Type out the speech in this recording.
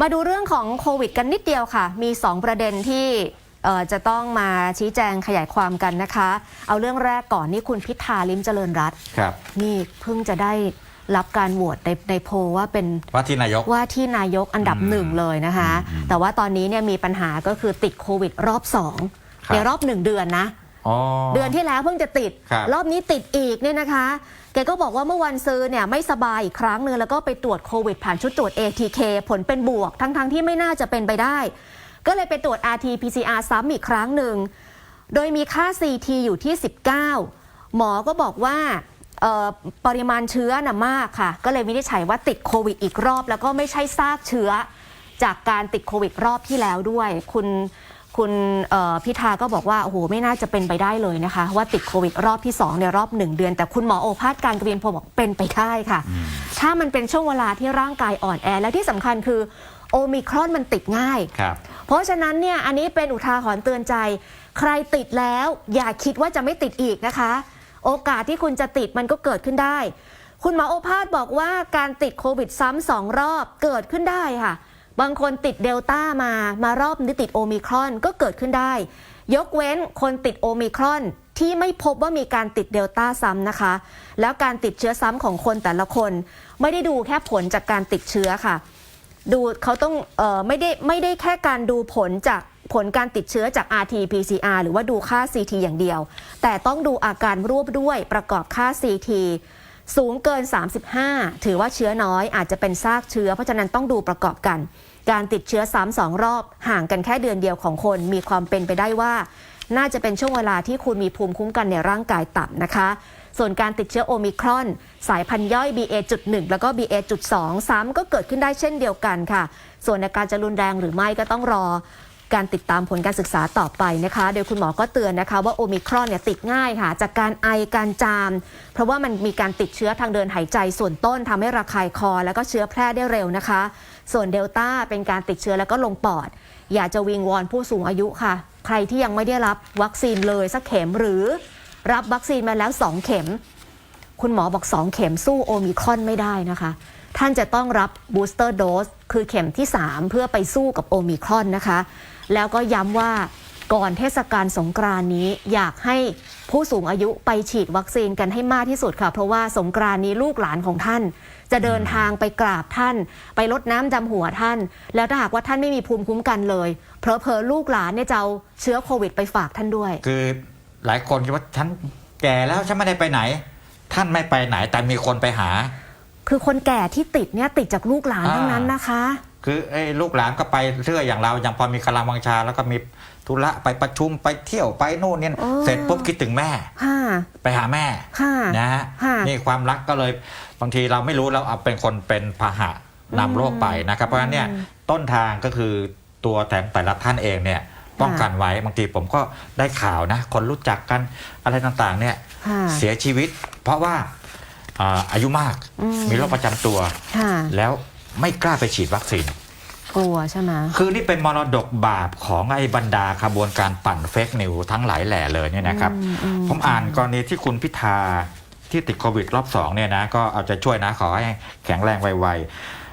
มาดูเรื่องของโควิดกันนิดเดียวค่ะ มี 2 ประเด็นที่เอ่อจะต้องมาชี้แจงขยายความกันนะคะ เอาเรื่องแรกก่อนนี่คุณพิธาลิมเจริญรัตน์ครับนี่เพิ่งจะได้รับการโหวตในในโพลว่าเป็นว่าที่นายกว่าที่นายกอันดับอืมหนึ่งเลยนะคะ แต่ว่าตอนนี้เนี่ยมีปัญหาก็คือติดโควิดรอบสองครับในรอบหนึ่งเดือนนะอ๋อเดือนที่แล้วเพิ่งจะติดครับรอบนี้ติดอีกเนี่ยนะคะ แกก็บอกว่าเมื่อวันซื้อเนี่ยไม่สบายอีกครั้งหนึ่งแล้วก็ไปตรวจโควิดผ่านชุดตรวจ ATK ผลเป็นบวก ทั้งๆทที่ไม่น่าจะเป็นไปได้ ก็เลยไปตรวจ RT-PCR ซ้ำอีกครั้งหนึ่ง โดยมีค่า CT อยู่ที่ 19 หมอก็บอกว่าปริมาณเชื้อน่ะมากค่ะ ก็เลยวินิจฉัยว่าติดโควิดอีกรอบ แล้วก็ไม่ใช่ซากเชื้อจากการติดโควิดรอบที่แล้วด้วย คุณ คุณเอ่อพิธาก็บอกว่า โอ้โห ไม่น่าจะเป็นไปได้เลยนะคะ ว่าติดโควิดรอบที่ 2 ในรอบ 1 เดือน แต่คุณหมอโอภาสการกเรียนพลบอกเป็นไปได้ค่ะ ถ้ามันเป็นช่วงเวลาที่ร่างกายอ่อนแอ และที่สำคัญคือโอมิครอนมันติดง่ายครับเพราะฉะนั้นเนี่ยอันนี้เป็นอุทาหรณ์เตือนใจ ใครติดแล้ว อย่าคิดว่าจะไม่ติดอีกนะคะ โอกาสที่คุณจะติดมันก็เกิดขึ้นได้ คุณหมอโอภาสบอกว่าการติดโควิดซ้ำสองรอบเกิดขึ้นได้ค่ะ บางคนติดเดลต้ามามารอบนี้ติดโอมิครอนก็เกิดขึ้นได้ ยกเว้นคนติดโอมิครอนที่ไม่พบว่ามีการติดเดลต้าซ้ำนะคะ แล้วการติดเชื้อซ้ำของคนแต่ละคน ไม่ได้ดูแค่ผลจากการติดเชื้อค่ะ ดูเขาต้องออไม่ได้ไม่ได้แค่การดูผลจากผลการติดเชื้อจาก RT-PCR หรือว่าดูค่า CT อย่างเดียว แต่ต้องดูอาการร่วมด้วยประกอบค่า CT สูงเกิน 35 ถือว่าเชื้อน้อยอาจจะเป็นซากเชื้อ เพราะฉะนั้นต้องดูประกอบกัน การติดเชื้อซ้ำสองรอบ ห่างกันแค่เดือนเดียวของคน มีความเป็นไปได้ว่า น่าจะเป็นช่วงเวลาที่คุณมีภูมิคุ้มกันในร่างกายต่ำนะคะ ส่วนการติดเชื้อโอมิครอน สายพันธุ์ย่อย BA.1 แล้วก็ BA.2 ซ้ำก็เกิดขึ้นได้เช่นเดียวกันค่ะ ส่วนในการจะรุนแรงหรือไม่ก็ต้องรอ การติดตามผลการศึกษาต่อไปนะคะ โดยคุณหมอก็เตือนนะคะ ว่าโอมิครอนเนี่ยติดง่ายค่ะ จากการไอการจาม เพราะว่ามันมีการติดเชื้อทางเดินหายใจส่วนต้นทำให้ระคายคอ แล้วก็เชื้อแพร่ได้เร็วนะคะ ส่วนเดลต้าเป็นการติดเชื้อแล้วก็ลงปอด อยากจะวิงวอนผู้สูงอายุค่ะ ใครที่ยังไม่ได้รับวัคซีนเลยสักเข็มหรือ รับวัคซีนมาแล้ว 2 เข็ม คุณหมอบอก 2 เข็มสู้โอมิครอนไม่ได้นะคะ ท่านจะต้องรับบูสเตอร์โดสคือเข็มที่ 3 เพื่อไปสู้กับโอมิครอนนะคะ แล้วก็ย้ำว่าก่อนเทศกาลสงกรานนี้อยากให้ผู้สูงอายุไปฉีดวัคซีนกันให้มากที่สุดค่ะ เพราะว่าสงกรานนี้ลูกหลานของท่าน จะเดินทางไปกราบท่าน ไปรดน้ำดำหัวท่าน แล้วถ้าหากว่าท่านไม่มีภูมิคุ้มกันเลย เพอเพอลูกหลานเนี่ยจะเอาเชื้อโควิดไปฝากท่านด้วย คือหลายคนคิดว่าฉันแก่แล้วฉันไม่ได้ไปไหน ท่านไม่ไปไหนแต่มีคนไปหา คือคนแก่ที่ติดเนี่ยติดจากลูกหลานอ่าทั้งนั้นนะคะ คือไอ้ลูกหลานก็ไปเรื่อยอย่างเราอย่างพอมีกำลังวังชา แล้วก็มีธุระไปประชุมไปเที่ยวไปนู่นเนี่ยโอ้เสร็จปุ๊บคิดถึงแม่ค่ะไปหาแม่ค่ะนะฮะค่ะนี่ความรักก็เลยบางทีเราไม่รู้เราเอาเป็นคนเป็นพาหะนำโรคไปนะครับ เพราะฉะนั้นเนี่ยต้นทางก็คือตัวแต่แต่ละท่านเองเนี่ยป้องกันไว้บางทีผมก็ได้ข่าวนะ คนรู้จักกันอะไรต่างๆเนี่ยค่ะเสียชีวิต เพราะว่า อ่าอายุมากอืม มีโรคประจำตัว ค่ะ แล้วไม่กล้าไปฉีดวัคซีน กลัวใช่ไหมคือนี่เป็นมรดกบาปของไอ้บรรดาขบวนการปั่นเฟกนิวทั้งหลายแหล่เลยเนี่ยนะครับ อืมอืมผมอ่านกรณีที่คุณพิธาที่ติดโควิดรอบสองเนี่ยนะ ก็เอาใจช่วยนะขอให้แข็งแรงไว